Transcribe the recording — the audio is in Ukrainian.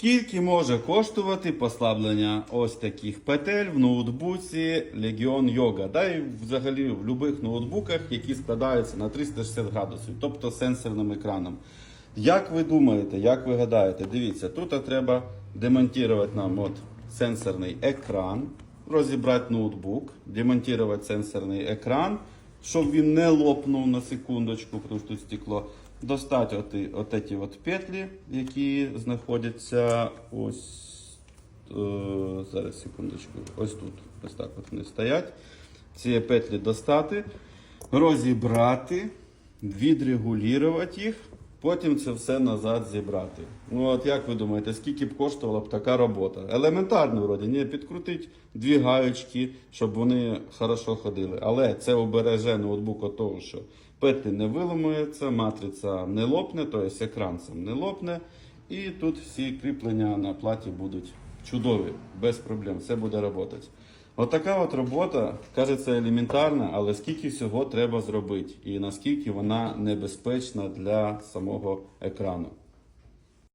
Скільки може коштувати послаблення ось таких петель в ноутбуці Legion Yoga, да і взагалі в будь-яких ноутбуках, які складаються на 360 градусів, тобто сенсорним екраном. Як ви думаєте, як ви гадаєте, дивіться, тут треба демонтувати нам от сенсорний екран, розібрати ноутбук, демонтувати сенсорний екран, щоб він не лопнув на секундочку, тому що тут стекло. Достати оті, от ці от петлі, які знаходяться ось е, зараз секундочку, ось тут. Ось так от вони стоять. Ці петлі достати, розібрати, відрегулювати їх, потім це все назад зібрати. Ну от як ви думаєте, скільки б коштувала б така робота? Елементарно, вроді, ні, підкрутить дві гаючки, щоб вони хорошо ходили. Але це обереже ноутбук від того, що петлі не виламуються, матриця не лопне, тобто екран сам не лопне. І тут всі кріплення на платі будуть чудові, без проблем, все буде працювати. Отака от робота, кажеться, елементарна, але скільки всього треба зробити і наскільки вона небезпечна для самого екрану.